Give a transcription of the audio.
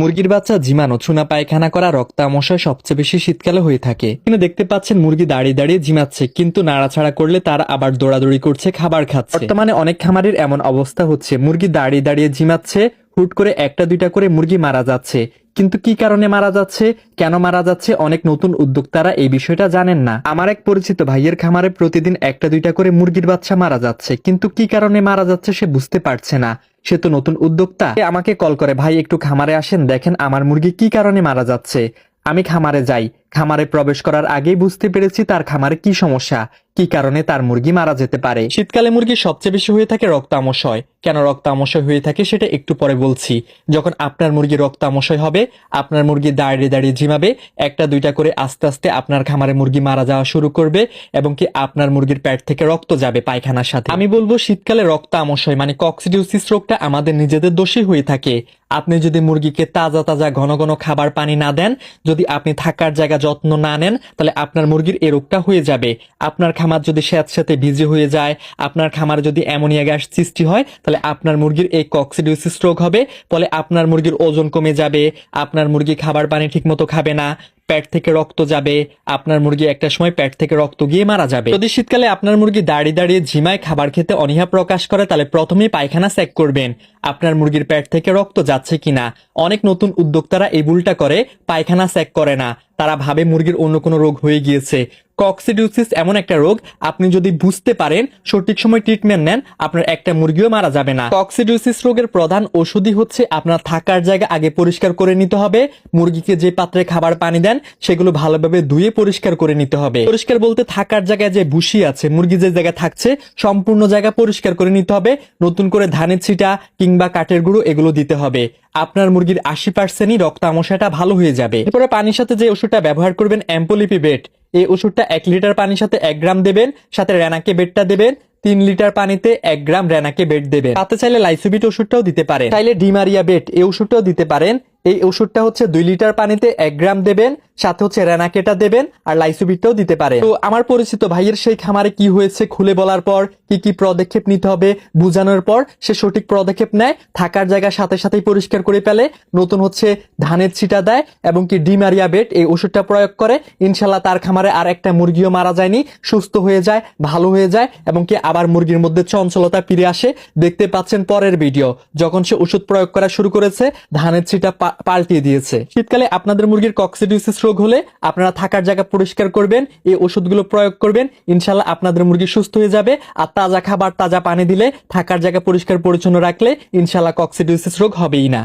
মুরগির বাচ্চা জিমানো চুনা পায়খানা করা রক্তামশায় সবচেয়ে বেশি শীতকালে হয়ে থাকে। কিন্তু দেখতে পাচ্ছেন মুরগি দাঁড়িয়ে দাঁড়িয়ে জিমাচ্ছে, কিন্তু নাড়াছাড়া করলে তার আবার দৌড়াদৌড়ি করছে, খাবার খাচ্ছে। বর্তমানে অনেক খামারের এমন অবস্থা হচ্ছে, মুরগি দাঁড়িয়ে দাঁড়িয়ে জিমাচ্ছে, হুট করে একটা দুইটা করে মুরগি মারা যাচ্ছে। কিন্তু কি কারণে মারা যাচ্ছে? কেন মারা যাচ্ছে? অনেক নতুন উদ্যোক্তারা এই বিষয়টা জানেন না। আমার এক পরিচিত ভাইয়ের খামারে প্রতিদিন একটা দুইটা করে মুরগির বাচ্চা মারা যাচ্ছে। কিন্তু কি কারণে মারা যাচ্ছে সে বুঝতে পারছে না। সে তো নতুন উদ্যোক্তা। আমাকে কল করে, ভাই, একটু খামারে আসেন, দেখেন আমার মুরগি কি কারণে মারা যাচ্ছে? আমি খামারে যাই। খামারে প্রবেশ করার আগেই বুঝতে পেরেছি তার খামারে কি সমস্যা, কি কারণে তার মুরগি মারা যেতে পারে। শীতকালে মুরগি সবচেয়ে বেশি হয়ে থাকে রক্তামশয়। কেন রক্তামশয় হয়ে থাকে সেটা একটু পরে বলছি। যখন আপনার মুরগি রক্তামশয় হবে, আপনার মুরগি দাঁড়িয়ে দাঁড়িয়ে ঝিমাবে, একটা দুইটা করে আস্তে আস্তে আপনার খামারে মুরগি মারা যাওয়া শুরু করবে এবং কি আপনার মুরগির পেট থেকে রক্ত যাবে পায়খানার সাথে। আমি বলব শীতকালে রক্তামশয় মানে কক্সিডিউসিস রোগটা আমাদের নিজেদের দোষী হয়ে থাকে। আপনি যদি মুরগিকে তাজা তাজা ঘন ঘন খাবার পানি না দেন, যদি আপনি থাকার জায়গা যত্ন না নেন, তাহলে আপনার মুরগির এ রোগটা হয়ে যাবে। আপনার খামার যদি স্যাঁতস্যাঁতে ভিজে হয়ে যায়, আপনার খামার যদি অ্যামোনিয়া গ্যাস সৃষ্টি হয়, তাহলে আপনার মুরগির এই কক্সিডিউসিস রোগ হবে, ফলে আপনার মুরগির ওজন কমে যাবে, আপনার মুরগি খাবার পানি ঠিকমতো খাবে না পেট থেকে রক্ত যাবে, আপনার মুরগি একটা সময় পেট থেকে রক্ত গিয়ে মারা যাবে। যদি শীতকালে আপনার মুরগি দাঁড়িয়ে দাঁড়িয়ে ঝিমায় খাবার খেতে অনীহা প্রকাশ করে, তাহলে প্রথমেই পায়খানা চেক করবেন, আপনার মুরগির প্যাট থেকে রক্ত যাচ্ছে কিনা। অনেক নতুন উদ্যোক্তারা এই ভুলটা করে, পায়খানা চেক করে না। তারা ভাবে মুরগির অন্য কোনো রোগ হয়ে গিয়েছে। কক্সিডিউসিস এমন একটা রোগ, আপনি যদি বুঝতে পারেন, সঠিক সময় ট্রিটমেন্ট নেন, আপনার একটা মুরগিও মারা যাবে না। কক্সিডিউসিস রোগের প্রধান ওষুধই হচ্ছে আপনার থাকার জায়গা আগে পরিষ্কার করে নিতে হবে, মুরগিকে যে পাত্রে খাবার পানি দেন, সেগুলো ভালোভাবে ধুয়ে পরিষ্কার করে নিতে হবে। পরিষ্কার বলতে থাকার জায়গায় যে ভুসি আছে, মুরগি যে জায়গায় থাকছে, সম্পূর্ণ জায়গা পরিষ্কার করে নিতে হবে, নতুন করে ধানের ছিটা কিংবা কাঠের গুঁড়ো এগুলো দিতে হবে। আপনার মুরগির আশি পার্সেন্টই রক্তামশাটা ভালো হয়ে যাবে। এরপরে পানির সাথে যে ওষুধটা ব্যবহার করবেন অ্যাম্পোলিপি বেট এই ওষুধটা এক লিটার পানির সাথে এক গ্রাম দেবেন, সাথে রেনাকে বেডটা দেবেন, তিন লিটার পানিতে এক গ্রাম রেনাকে বেড দেবেন। তাতে চাইলে লাইসোবিট ওষুধটাও দিতে পারেন। চাইলে ডিমারিয়া বেড, এই ওষুধটাও দিতে পারেন। এই ওষুধটা হচ্ছে দুই লিটার পানিতে এক গ্রাম দেবেন, সাথে হচ্ছে রেনাকেটা দেবেন আর লাইসোবিটটাও দিতে পারেন। তো আমার পরিচিত ভাইয়ের সেই খামারে কি হয়েছে খুলে বলার পর, কি কি পদক্ষেপ নিতে হবে বুঝানোর পর সে সঠিক পদক্ষেপ নেয়, থাকার জায়গা সাথে সাথেই পরিষ্কার করে ফেলে, নতুন হচ্ছে ধানের ছিটা দেয় এবং কি ডিমারিয়া বেট এই ওষুধটা প্রয়োগ করে। ইনশাল্লাহ তার খামারে আর একটা মুরগিও মারা যায়নি, সুস্থ হয়ে যায়, ভালো হয়ে যায় এবং কি আবার মুরগির মধ্যে চঞ্চলতা ফিরে আসে। দেখতে পাচ্ছেন পরের ভিডিও, যখন সে ওষুধ প্রয়োগ করা শুরু করেছে, ধানের ছিটা পাল্টিয়ে দিয়েছে। শীতকালে আপনাদের মুরগির কক্সিডিউসিস রোগ হলে আপনারা থাকার জায়গা পরিষ্কার করবেন, এই ওষুধগুলো প্রয়োগ করবেন ইনশাল্লাহ আপনাদের মুরগি সুস্থ হয়ে যাবে আর তাজা খাবার, তাজা পানি দিলে থাকার জায়গা পরিষ্কার পরিচ্ছন্ন রাখলে ইনশাল্লাহ কক্সিডিউসিস রোগ হবেই না।